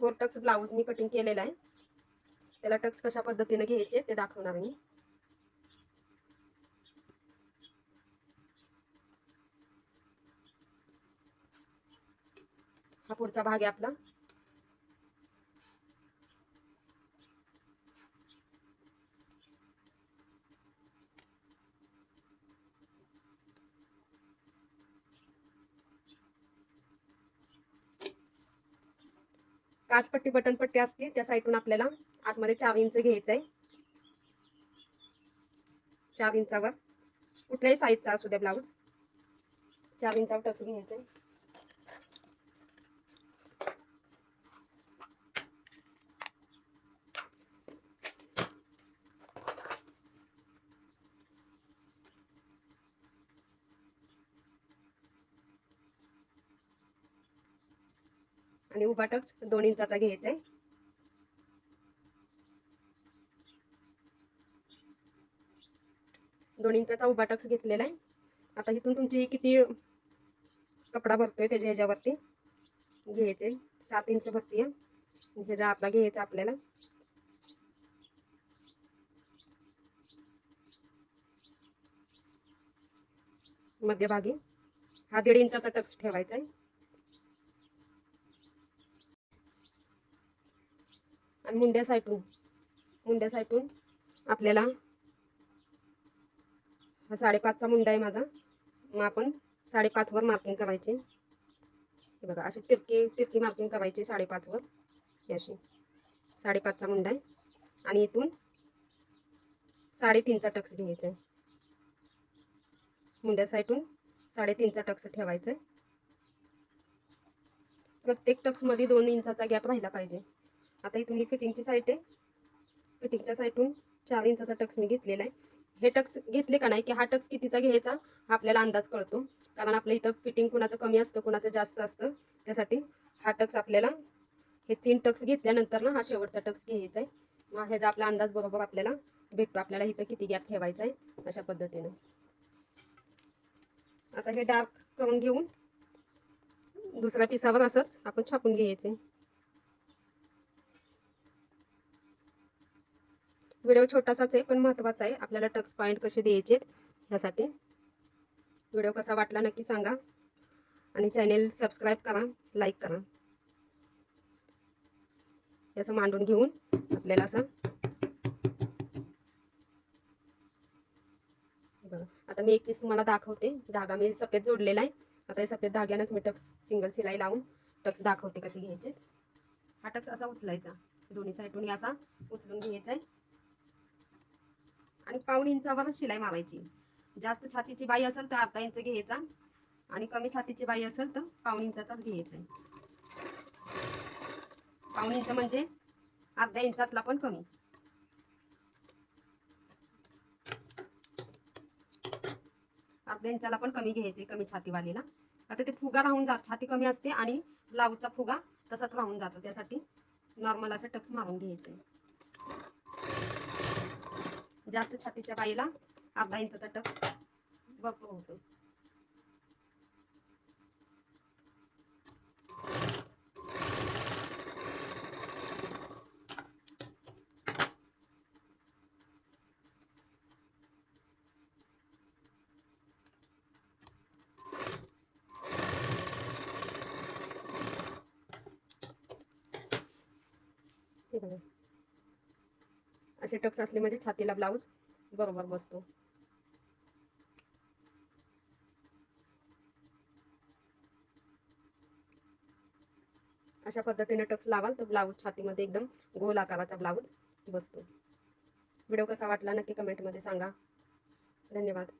Four tucks blouse मी cutting केलेला आहे. त्याला टक्स कशा पद्धतीने घ्यायचे ते दाखवणार मी. हा पुढचा भाग आहे आपला. काचपट्टी बटनपट्टी असते त्या साईडून आपल्याला आतमध्ये चार इंच घ्यायचं आहे चार इंचावर. कुठल्याही साईजचा असू द्या ब्लाऊज चार इंचावर टच घ्यायचं आहे आणि उभा टक्स दोन इंचाचा घ्यायचा आहे. दोन इंचाचा उभा टक्स घेतलेला आहे. आता इथून तुमची किती कपडा भरतोय त्याच्या ह्याच्यावरती? घ्यायचे. सात इंच भरती आहे ह्याचा आपला घ्यायचा आपल्याला. मध्यभागी. हा दीड इंचाचा टक्स ठेवायचा आहे. आणि मुंड्या साईटून मुंड्या साईटून आपल्याला हा साडेपाचचा मुंडा आहे माझा. मग आपण साडेपाचवर मार्किंग करायचे. हे बघा अशी तिरकी तिरकी मार्किंग करायची साडेपाचवर ही अशी साडेपाचचा मुंडा आहे. आणि इथून साडेतीनचा टक्स घ्यायचा आहे. मुंड्या साईटून साडेतीनचा टक्स ठेवायचा आहे. प्रत्येक टक्समध्ये दोन इंचाचा गॅप राहिला पाहिजे. आता इथून ही फिटिंगची साईट आहे. फिटिंगच्या साईटून चार इंचाचा टक्स मी घेतलेला आहे. हे टक्स घेतले का नाही की हा टक्स कितीचा घ्यायचा हा आपल्याला अंदाज कळतो. कारण आपल्या इथं फिटिंग कुणाचं कमी असतं कुणाचं जास्त असतं. त्यासाठी हा टक्स आपल्याला हे तीन टक्स घेतल्यानंतर ना हा शेवटचा टक्स घ्यायचा आहे. मग ह्याचा आपला अंदाज बरोबर आपल्याला भेटतो. आपल्याला इथं किती गॅप ठेवायचा आहे अशा पद्धतीनं. आता हे डार्क करून घेऊन दुसऱ्या पिसावर असंच आपण छापून घ्यायचे व्हिडिओ छोटासाच आहे पण महत्त्वाचा आहे. आपल्याला टक्स पॉईंट कसे द्यायचे ह्यासाठी व्हिडिओ कसा वाटला नक्की सांगा. आणि चॅनेल सबस्क्राईब करा लाईक करा. याचं मांडून घेऊन आपल्याला असं बघा. आता मी एक पीस तुम्हाला दाखवते. धागा मी सफेद जोडलेला आहे. आता हे सफेद धाग्यानंच मी टक्स सिंगल सिलाई लावून टक्स दाखवते कशी घ्यायचे हा टक्स असा उचलायचा. दोन्ही साईडून असा उचलून घ्यायचा आहे आणि पाऊण इंचावरच शिलाई मारायची. जास्त छातीची बाई असेल तर अर्धा इंच घ्यायचा आणि कमी छातीची बाई असेल तर पाऊण इंचाचाच घ्यायचा. पाऊण इंच म्हणजे अर्ध्या इंचातला पण कमी. अर्ध्या इंचाला पण कमी घ्यायचे कमी छातीवालीला. आता ते फुगा राहून जात छाती कमी असते आणि ब्लाऊजचा फुगा तसाच राहून जातो. त्यासाठी नॉर्मल असं टक्स मारून घ्यायचे. म्हणजे जास्त छातीच्या बाईला अर्धा इंचाचा टक्स भरपूर होतो. हे बघा. असे टक्स असले म्हणजे छातीला ब्लाऊज बरोबर बसतो. अशा पद्धतीने टक्स लावाल तर ब्लाऊज छातीमध्ये एकदम गोल आकाराचा ब्लाऊज बसतो. व्हिडिओ कसा वाटला नक्की कमेंटमध्ये सांगा. धन्यवाद.